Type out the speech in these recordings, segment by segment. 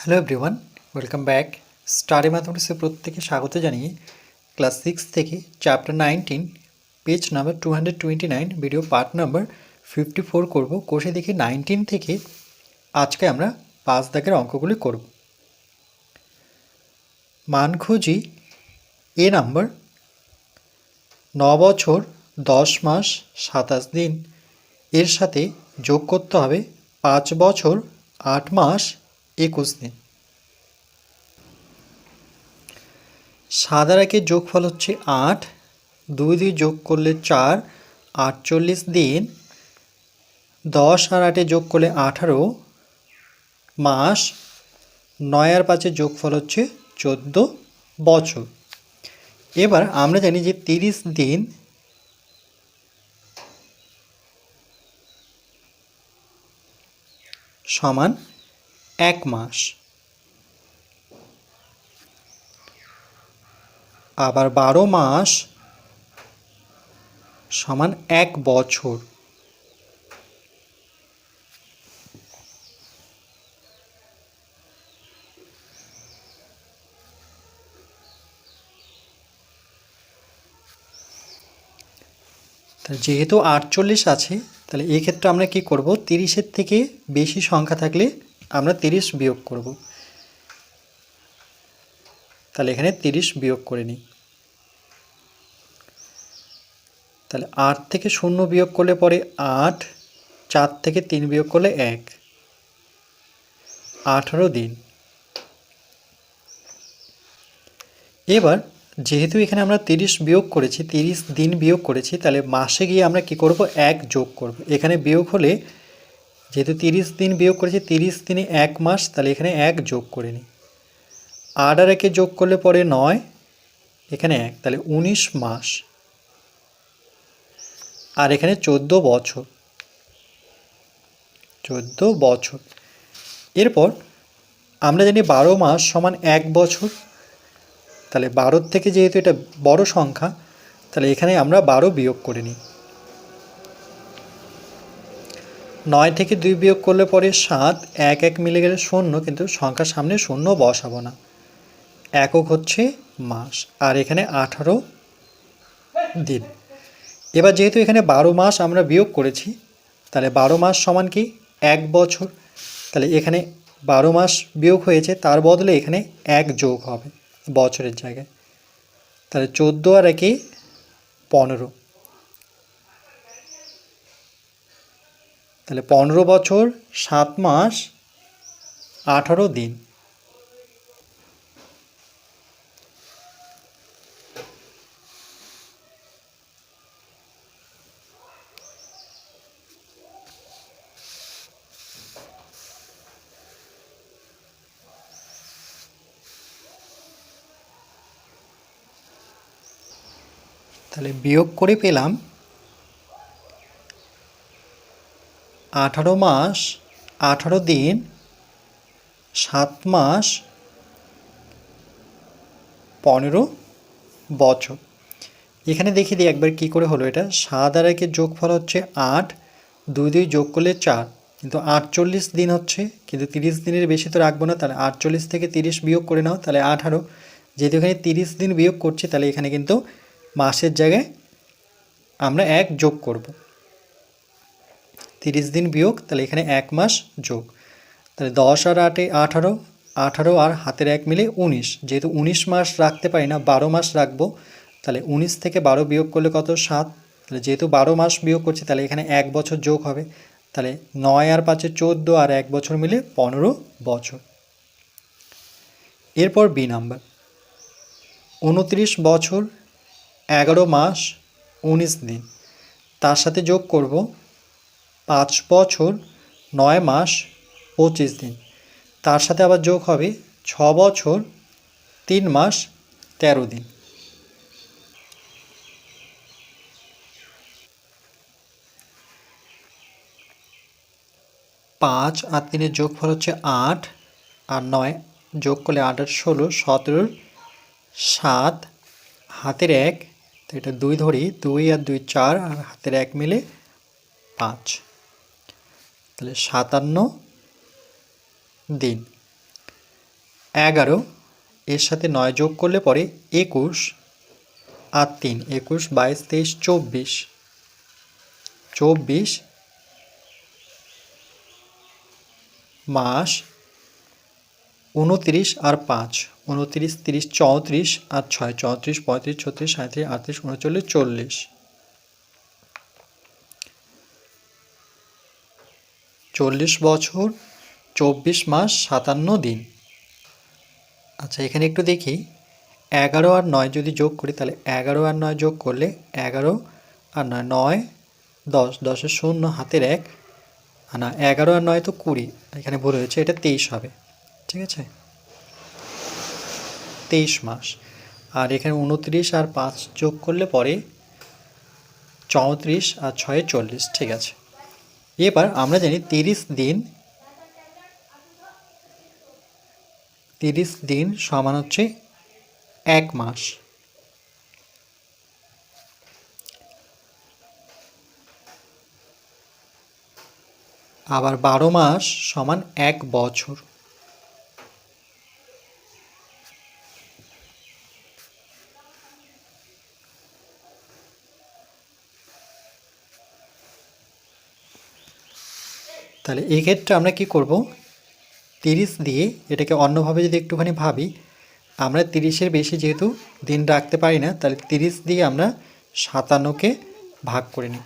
Hello everyone welcome back study ম্যাথমেটিক্সে প্রত্যেকে স্বাগত জানিয়ে ক্লাস সিক্স থেকে chapter nineteen page number two hundred twenty nine video part number fifty four করব। কোষে দেখি নাইনটিন থেকে আজকে আমরা পাঁচ দাগের অঙ্কগুলি করব। মান খুঁজি এ নাম্বার, ন বছর, দশ মাস, সাতাশ দিন। এর সাথে যোগ করতে হবে পাঁচ বছর, আট মাস একুশ দিন। সাদা একের যোগফল হচ্ছে আট, দুই দুই যোগ করলে চার, আটচল্লিশ দিন, দশ আর আটে যোগ করলে আঠারো, মাস, নয় আর পাঁচের যোগফল হচ্ছে চোদ্দ বছর। এবার আমরা জানি যে তিরিশ দিন সমান এক মাস। আবার বারো মাস সমান এক বছর। যেহেতু আটচল্লিশ আছে, তাহলে এই ক্ষেত্রে আমরা কি করব? তিরিশের থেকে বেশি সংখ্যা থাকলে আমরা তিরিশ বিয়োগ করব। তাহলে এখানে তিরিশ বিয়োগ করে নিই। তাহলে আট থেকে শূন্য বিয়োগ করলে পরে আট, চার থেকে তিন বিয়োগ করলে এক। আঠারো দিন। এবার যেহেতু এখানে আমরা তিরিশ বিয়োগ করেছি, তিরিশ দিন বিয়োগ করেছি, তাহলে মাসে গিয়ে আমরা কি করব? এক যোগ করব। এখানে বিয়োগ হলে যেহেতু তিরিশ দিন বিয়োগ করেছি, তিরিশ দিনে এক মাস, তাহলে এখানে এক যোগ করে নিই। আট আর একে যোগ করলে পরে নয়, এখানে এক, তাহলে উনিশ মাস। আর এখানে চোদ্দ বছর। চোদ্দ বছর। এরপর আমরা জানি বারো মাস সমান এক বছর। তাহলে বারোর থেকে যেহেতু এটা বড় সংখ্যা, তাহলে এখানে আমরা বারো বিয়োগ করে নিই। নয় থেকে দুই বিয়োগ করলে পরে সাত, এক এক মিলে গেলে শূন্য, কিন্তু সংখ্যার সামনে শূন্য বসাবো না। একক হচ্ছে মাস, আর এখানে আঠারো দিন। এবার যেহেতু এখানে বারো মাস আমরা বিয়োগ করেছি, তাহলে বারো মাস সমান কি? এক বছর। তাহলে এখানে বারো মাস বিয়োগ হয়েছে, তার বদলে এখানে এক যোগ হবে বছরের জায়গায়। তাহলে চোদ্দ আর একে পনেরো। তাহলে পনেরো বছর সাত মাস আঠারো দিন। তাহলে বিয়োগ করে পেলাম আঠারো মাস, আঠারো দিন, সাত মাস, পনেরো বছর। এখানে দেখিয়ে দিই একবার কি করে হলো এটা। সাত আর একের যোগফল হচ্ছে আট, দুই দুই যোগ করলে চার। কিন্তু আটচল্লিশ দিন হচ্ছে, কিন্তু তিরিশ দিনের বেশি তো রাখব না, তাহলে আটচল্লিশ থেকে তিরিশ বিয়োগ করে নাও, তাহলে আঠারো। যেহেতু এখানে তিরিশ দিন বিয়োগ করছি, তাহলে এখানে কিন্তু মাসের জায়গায় আমরা এক যোগ করব। তিরিশ দিন বিয়োগ, তাহলে এখানে এক মাস যোগ। তাহলে দশ আর আটে আঠারো আঠারো আর হাতের এক মিলে উনিশ। যেহেতু উনিশ মাস রাখতে পারি না, বারো মাস রাখব, তাহলে উনিশ থেকে বারো বিয়োগ করলে কত? সাত। তাহলে যেহেতু বারো মাস বিয়োগ করছি, তাহলে এখানে এক বছর যোগ হবে। তাহলে নয় আর পাঁচে চোদ্দ আর এক বছর মিলে পনেরো বছর। এরপর বি নাম্বার। উনত্রিশ বছর, এগারো মাস, উনিশ দিন। তার সাথে যোগ করব পাঁচ বছর, নয় মাস, পঁচিশ দিন। তার সাথে আবার যোগ হবে ছ বছর, তিন মাস, তেরো দিন। পাঁচ আর তিনের যোগফল হচ্ছে আট, আর নয় যোগ করলে আট আর ষোলো, সতেরোর সাত, হাতের এক, তো এটা দুই ধরি, দুই আর দুই চার, আর হাতের এক মিলে পাঁচ। তাহলে সাতান্ন দিন। এগারো, এর সাথে নয় যোগ করলে পরে একুশ আর তিন, একুশ, বাইশ, তেইশ, চব্বিশ। চব্বিশ মাস উনত্রিশ আর পাঁচ, উনত্রিশ, তিরিশ, চৌত্রিশ আর ছয়, চৌত্রিশ, পঁয়ত্রিশ, ছত্রিশ সাঁত্রিশ আটত্রিশ, উনচল্লিশ, চল্লিশ। চল্লিশ বছর, চব্বিশ মাস, সাতান্ন দিন। আচ্ছা এখানে একটু দেখি। এগারো আর নয় যদি যোগ করি, তাহলে এগারো আর নয় যোগ করলে এগারো আর নয় নয়, দশ দশের শূন্য, হাতের এক। না, এগারো আর নয় তো কুড়ি, এখানে ভুল হয়েছে, এটা তেইশ হবে। ঠিক আছে? তেইশ মাস। আর এখানে উনত্রিশ আর পাঁচ যোগ করলে পরে চৌত্রিশ আর ছয়ে, চল্লিশ, ঠিক আছে। এবার আমরা জানি তিরিশ দিন তিরিশ দিন সমান হচ্ছে এক মাস। আবার বারো মাস সমান এক বছর। তাহলে এই ক্ষেত্রে আমরা কি করব? তিরিশ দিয়ে এটাকে অন্যভাবে যদি একটুখানি ভাবি, আমরা তিরিশের বেশি যেহেতু দিন রাখতে পারি না, তাহলে তিরিশ দিয়ে আমরা সাতান্নকে ভাগ করে নিই।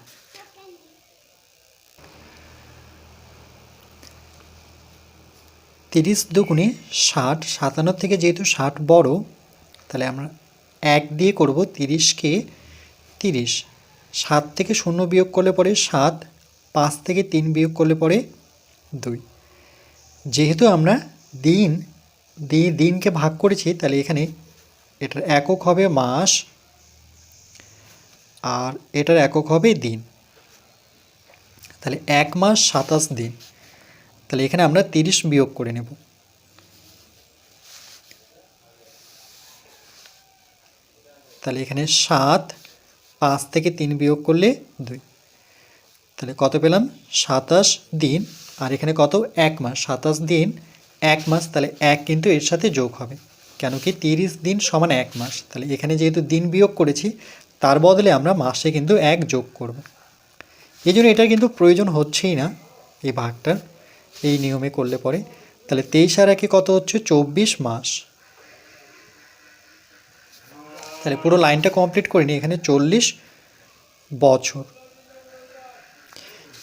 তিরিশ দুগুণে ষাট, সাতান্ন থেকে যেহেতু ষাট বড়, তাহলে আমরা এক দিয়ে করব তিরিশকে তিরিশ। সাত থেকে শূন্য বিয়োগ করলে পরে সাত পাঁচ থেকে তিন বিয়োগ করলে পরে দুই। যেহেতু আমরা দিন দিয়ে দিনকে ভাগ করেছি, তাহলে এখানে এটার একক হবে মাস আর এটার একক হবে দিন। তাহলে এক মাস সাতাশ দিন। তাহলে এখানে আমরা তিরিশ বিয়োগ করে নেব। তাহলে এখানে সাত, পাঁচ থেকে তিন বিয়োগ করলে দুই। তাহলে কত পেলাম? সাতাশ দিন। আর এখানে কত? এক মাস। সাতাশ দিন, এক মাস, তাহলে এক কিন্তু এর সাথে যোগ হবে। কেন কি? তিরিশ দিন সমান এক মাস। তাহলে এখানে যেহেতু দিন বিয়োগ করেছি, তার বদলে আমরা মাসে কিন্তু এক যোগ করব। এই জন্য এটার কিন্তু প্রয়োজন হচ্ছেই না এই ভাগটার। এই নিয়মে করলে পরে। তাহলে তেইশ আর একে কত হচ্ছে? চব্বিশ মাস। তাহলে পুরো লাইনটা কমপ্লিট করিনি। এখানে চল্লিশ বছর।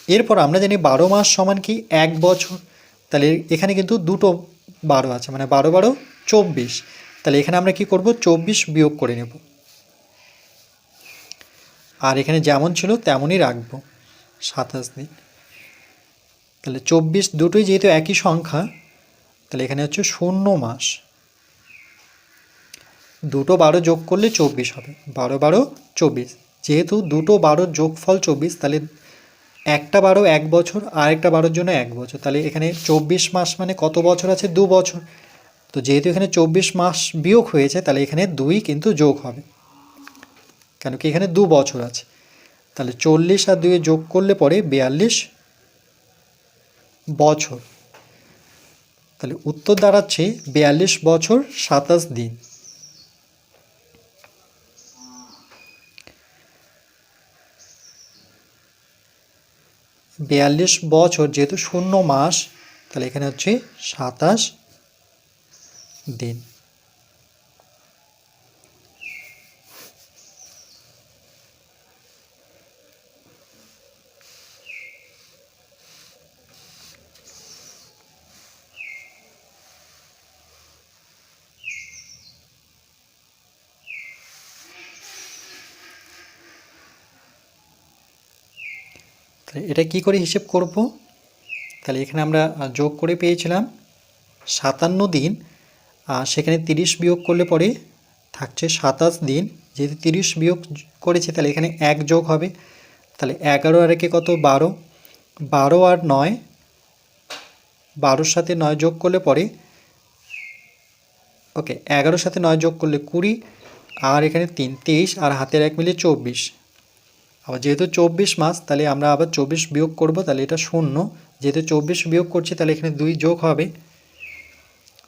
এরপর আমরা জানি বারো মাস সমান কি? এক বছর। তাহলে এখানে কিন্তু দুটো বারো আছে মানে বারো বারো চব্বিশ। তাহলে এখানে আমরা কি করব? চব্বিশ বিয়োগ করে নেব। আর এখানে যেমন ছিল তেমনই রাখব। সাতাশ দিন। তাহলে চব্বিশ দুটোই যেহেতু একই সংখ্যা, তাহলে এখানে হচ্ছে শূন্য মাস। দুটো বারো যোগ করলে চব্বিশ হবে। বারো বারো চব্বিশ। যেহেতু দুটো বারোর যোগফল চব্বিশ, তাহলে একটা বারো এক বছর আর একটা বারোর জন্য এক বছর। তাহলে এখানে চব্বিশ মাস মানে কত বছর আছে? দু বছর। তো যেহেতু এখানে চব্বিশ মাস বিয়োগ হয়েছে, তাহলে এখানে দুই কিন্তু যোগ হবে। কেন কি এখানে দু বছর আছে। তাহলে চল্লিশ আর দুয়ে যোগ করলে পরে বিয়াল্লিশ বছর। তাহলে উত্তর দাঁড়াচ্ছে বিয়াল্লিশ বছর সাতাশ দিন। বিয়াল্লিশ বছর যেহেতু শূন্য মাস তাহলে এখানে হচ্ছে সাতাশ দিন। তাহলে এটা কি করে হিসেব করব? তাহলে এখানে আমরা যোগ করে পেয়েছিলাম সাতান্ন দিন, আর সেখানে তিরিশ বিয়োগ করলে পরে থাকছে সাতাশ দিন। যেহেতু তিরিশ বিয়োগ করেছে, তাহলে এখানে এক যোগ হবে। তাহলে এগারো আর একে কত? বারো। বারো আর নয়, বারোর সাথে নয় যোগ করলে পরে, ওকে, এগারোর সাথে নয় যোগ করলে কুড়ি, আর এখানে তিন, তেইশ, আর হাতের এক মিলে চব্বিশ। আবার যেহেতু চব্বিশ মাস, তাহলে আমরা আবার চব্বিশ বিয়োগ করব, তাহলে এটা শূন্য। যেহেতু চব্বিশ বিয়োগ করছি, তাহলে এখানে দুই যোগ হবে।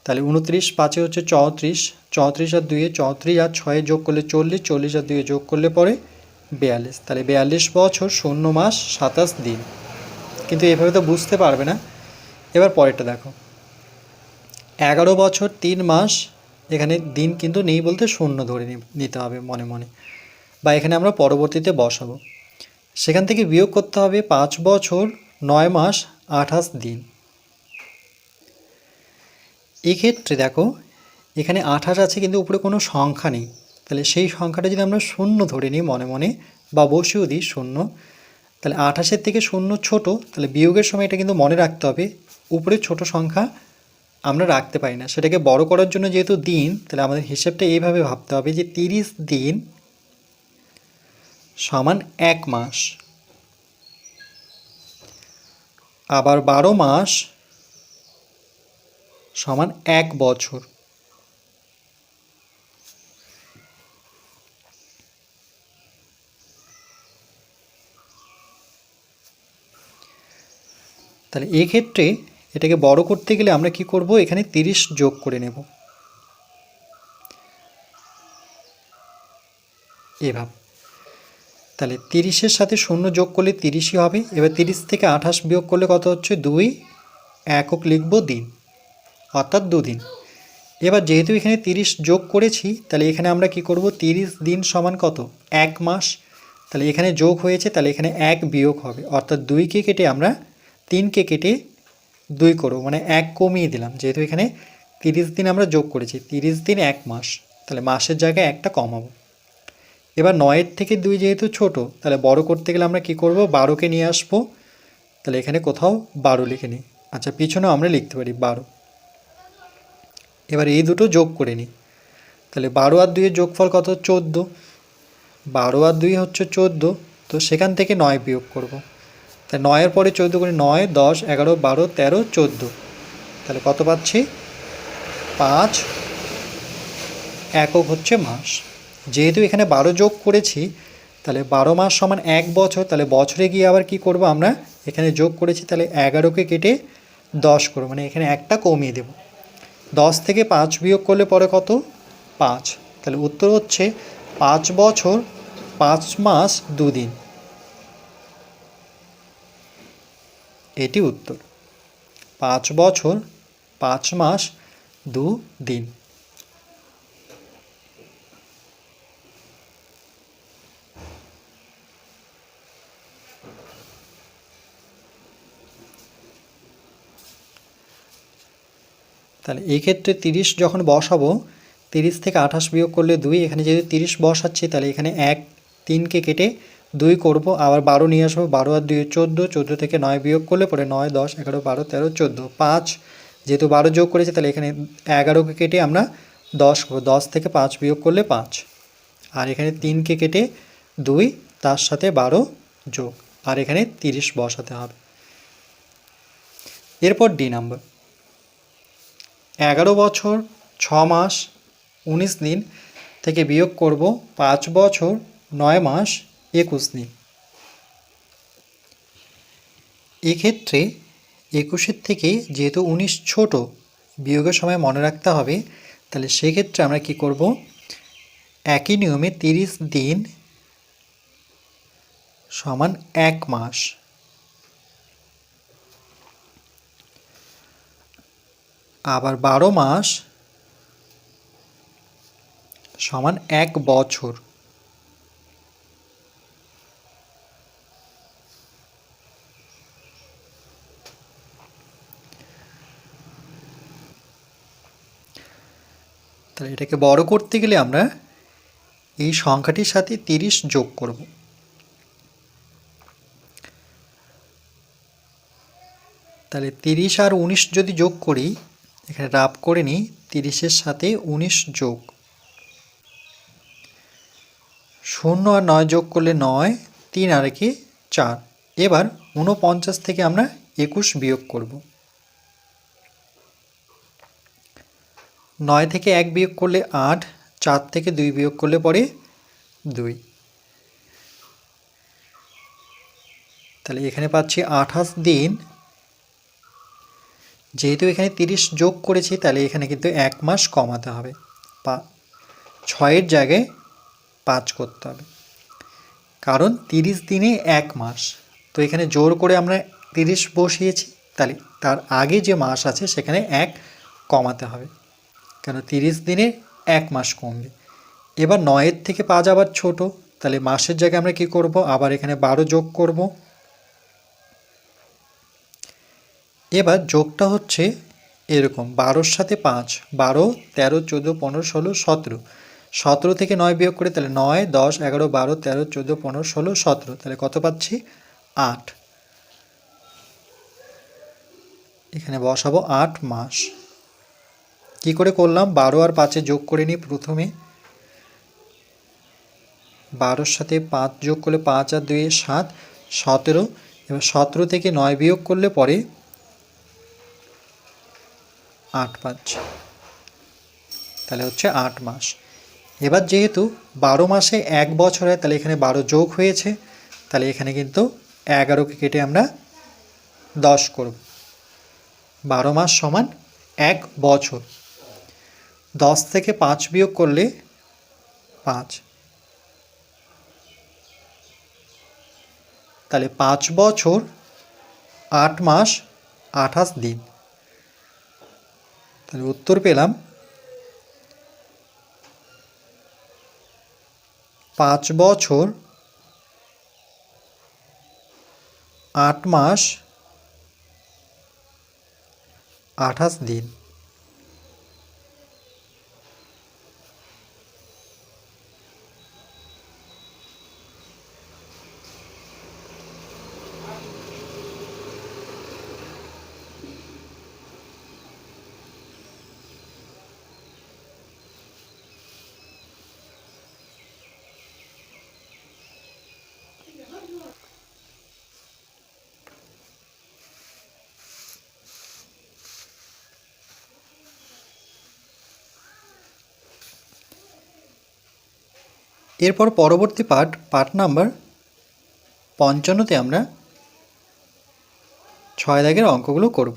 তাহলে উনত্রিশ, পাঁচে হচ্ছে চৌত্রিশ। চৌত্রিশ আর দুইয়ে চৌত্রিশ, আর ছয়ে যোগ করলে চল্লিশ চল্লিশ আর দুইয়ে যোগ করলে পরে বিয়াল্লিশ। তাহলে বিয়াল্লিশ বছর, শূন্য মাস, সাতাশ দিন। কিন্তু এভাবে তো বুঝতে পারবে না। এবার পরেরটা দেখো। এগারো বছর, তিন মাস, এখানে দিন কিন্তু নেই বলতে শূন্য ধরে নিতে হবে মনে মনে। বা এখানে আমরা পরবর্তীতে বসাবো। সেখান থেকে বিয়োগ করতে হবে পাঁচ বছর, নয় মাস, আঠাশ দিন। এক্ষেত্রে দেখো, এখানে আঠাশ আছে কিন্তু উপরে কোনো সংখ্যা নেই। তাহলে সেই সংখ্যাটা যদি আমরা শূন্য ধরে নিই মনে মনে বা বসিয়েও দিই শূন্য, তাহলে আঠাশের থেকে শূন্য ছোট, তাহলে বিয়োগের সময় এটা কিন্তু মনে রাখতে হবে, উপরে ছোট সংখ্যা আমরা রাখতে পারি না। সেটাকে বড় করার জন্য যেহেতু দিন, তাহলে আমাদের হিসেবটা এইভাবে ভাবতে হবে যে তিরিশ দিন সমান এক মাস। আবার বারো মাস সমান এক বছর। তাহলে এক্ষেত্রে এটাকে বড় করতে গেলে আমরা কি করব? এখানে তিরিশ যোগ করে নেব। এভাবে। তাহলে তিরিশের সাথে শূন্য যোগ করলে তিরিশই হবে। এবার তিরিশ থেকে আঠাশ বিয়োগ করলে কত হচ্ছে? দুই। একক লিখব দিন, অর্থাৎ দুদিন। এবার যেহেতু এখানে তিরিশ যোগ করেছি, তাহলে এখানে আমরা কি করব? তিরিশ দিন সমান কত? এক মাস। তাহলে এখানে যোগ হয়েছে, তাহলে এখানে এক বিয়োগ হবে। অর্থাৎ দুইকে কেটে আমরা তিনকে কেটে দুই করব। মানে এক কমিয়ে দিলাম, যেহেতু এখানে তিরিশ দিন আমরা যোগ করেছি। তিরিশ দিন এক মাস। তাহলে মাসের জায়গায় একটা কমাবো। এবার নয়ের থেকে দুই যেহেতু ছোট, তাহলে বড় করতে গেলে আমরা কি করব? বারোকে নিয়ে আসব। তাহলে এখানে কোথাও বারো লিখে নিই। আচ্ছা পিছনেও আমরা লিখতে পারি বারো। এবার এই দুটো যোগ করে নিই। তাহলে বারো আর দুইয়ের যোগফল কত? চোদ্দ। বারো আর দুই হচ্ছে চোদ্দ। তো সেখান থেকে নয় বিয়োগ করব। তাই নয়ের পরে চোদ্দ করে নয়, দশ, এগারো, বারো, তেরো, চোদ্দ। তাহলে কত পাচ্ছি? পাঁচ। একক হচ্ছে মাস। যেহেতু এখানে বারো যোগ করেছি, তাহলে বারো মাস সমান এক বছর, তাহলে বছরে গিয়ে আবার কি করব আমরা? এখানে যোগ করেছি, তাহলে এগারোকে কেটে দশ করব মানে এখানে একটা কমিয়ে দেব। দশ থেকে পাঁচ বিয়োগ করলে পরে কত? পাঁচ। তাহলে উত্তর হচ্ছে পাঁচ বছর, পাঁচ মাস, দুদিন। এটি উত্তর। পাঁচ বছর, পাঁচ মাস দু দিন তাহলে এই ক্ষেত্রে তিরিশ যখন বসাবো, তিরিশ থেকে আঠাশ বিয়োগ করলে দুই, এখানে যেহেতু তিরিশ বসাচ্ছি, তাহলে এখানে এক, তিনকে কেটে দুই করব, আবার বারো নিয়ে আসব, বারো আর দুই চোদ্দ চোদ্দ থেকে নয় বিয়োগ করলে পরে নয়, দশ, এগারো, বারো, তেরো, চোদ্দ, পাঁচ। যেহেতু বারো যোগ করেছে, তাহলে এখানে এগারোকে কেটে আমরা দশ করব, দশ থেকে পাঁচ বিয়োগ করলে পাঁচ। আর এখানে তিনকে কেটে দুই, তার সাথে বারো যোগ, আর এখানে তিরিশ বসাতে হবে। এরপর ডি নাম্বার। এগারো বছর, ছ মাস, উনিশ দিন থেকে বিয়োগ করব পাঁচ বছর, নয় মাস, একুশ দিন। এক্ষেত্রে একুশের থেকে যেহেতু উনিশ ছোট, বিয়োগের সময় মনে রাখতে হবে, তাহলে সেক্ষেত্রে আমরা কি করব? একই নিয়মে তিরিশ দিন সমান এক মাস। আবার বারো মাস সমান এক বছর। তাহলে এটাকে বড় করতে গেলে আমরা এই সংখ্যাটির সাথে তিরিশ যোগ করব। তাহলে তিরিশ আর উনিশ যদি যোগ করি এখানে রাব করে নিই, তিরিশের সাথে উনিশ যোগ। শূন্য আর নয় যোগ করলে নয়, তিন আর একে চার। এবার ঊনপঞ্চাশ থেকে আমরা একুশ বিয়োগ করব। নয় থেকে এক বিয়োগ করলে আট, চার থেকে দুই বিয়োগ করলে পরে দুই। তাহলে এখানে পাচ্ছি আঠাশ দিন যেহেতু এখানে তিরিশ যোগ করেছি, তাহলে এখানে কিন্তু এক মাস কমাতে হবে। পা, ছয়ের জায়গায় পাঁচ করতে হবে। কারণ তিরিশ দিনে এক মাস। তো এখানে জোর করে আমরা তিরিশ বসিয়েছি, তাহলে তার আগে যে মাস আছে, সেখানে এক কমাতে হবে। কেন তিরিশ দিনে এক মাস কমবে। এবার নয়ের থেকে পাঁচ আবার ছোট, তাহলে মাসের জায়গায় আমরা কি করব? আবার এখানে বারো যোগ করব। এবার যোগটা হচ্ছে এরকম, বারোর সাথে পাঁচ, বারো, তেরো, চোদ্দ, পনেরো, ষোলো, সতেরো। সতেরো থেকে নয় বিয়োগ করে তাহলে নয়, দশ, এগারো, বারো, তেরো, চোদ্দ, পনেরো, ষোলো, সতেরো। তাহলে কত পাচ্ছি? আট। এখানে বসাবো আট মাস। কি করে করলাম? বারো আর পাঁচে যোগ করে নিই প্রথমে। বারোর সাথে পাঁচ যোগ করলে পাঁচ আর দুই সাত, সতেরো। এবার সতেরো থেকে নয় বিয়োগ করলে পরে আট পাচ্ছি তাহলে হচ্ছে আট মাস। এবার যেহেতু বারো মাসে এক বছর হয় তাহলে এখানে বারো যোগ হয়েছে, তাহলে এখানে কিন্তু এগারোকে কেটে আমরা দশ করব। বারো মাস সমান এক বছর। দশ থেকে পাঁচ বিয়োগ করলে পাঁচ। তাহলে পাঁচ বছর, আট মাস, আঠাশ দিন। তাহলে উত্তর পেলাম। পাঁচ বছর আট মাস আঠাশ দিন। এরপর পরবর্তী পার্ট পার্ট নাম্বার পঞ্চান্নতে আমরা ছয় দাগের অঙ্কগুলো করব।